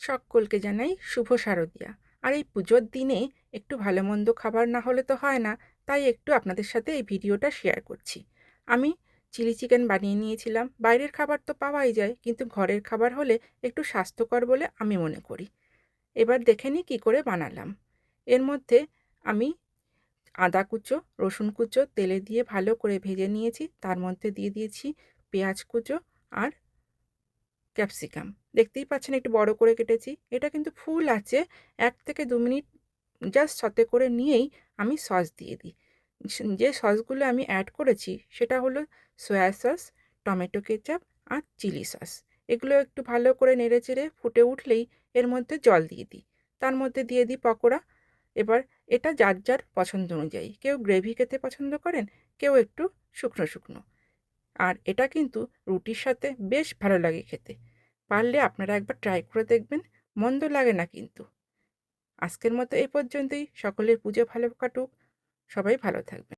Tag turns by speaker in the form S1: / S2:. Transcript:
S1: সকলকে জানাই শুভ শারদিয়া। আর এই পুজোর দিনে একটু ভালো মন্দ খাবার না হলে তো হয় না, তাই একটু আপনাদের সাথে এই ভিডিওটা শেয়ার করছি। আমি চিলি চিকেন বানিয়ে নিয়েছিলাম, বাইরের খাবার তো পাওয়াই যায়, কিন্তু ঘরের খাবার হলে একটু স্বাস্থ্যকর বলে আমি মনে করি। এবার দেখে নিই কী করে বানালাম। এর মধ্যে আমি আদা কুচো, রসুন কুচো, তেলে দিয়ে ভালো করে ভেজে নিয়েছি, তার মধ্যে দিয়ে দিয়েছি পেঁয়াজ কুচো আর ক্যাপসিকাম। দেখতেই পাচ্ছেন একটু বড় করে কেটেছি। এটা কিন্তু ফুল আছে, এক থেকে দু মিনিট জাস্ট সতে করে নিয়েই আমি সস দিয়ে দিই। যে সসগুলো আমি অ্যাড করেছি সেটা হলো সয়া সস টমেটো কেচাপ আর চিলি সস এগুলো একটু ভালো করে নেড়ে চেড়ে ফুটে উঠলেই এর মধ্যে জল দিয়ে দিই। তার মধ্যে দিয়ে দিই পকোড়া। এবার এটা যার যার পছন্দ অনুযায়ী। কেউ গ্রেভি খেতে পছন্দ করেন, কেউ একটু শুকনো শুকনো। আর এটা কিন্তু রুটির সাথে বেশ ভালো লাগে খেতে। পারলে আপনারা একবার ট্রাই করে দেখবেন, মন্দ লাগে না কিন্তু। আজকের মতো এই পর্যন্তই। সকলের পুজো ভালো কাটুক। সবাই ভালো থাকবেন।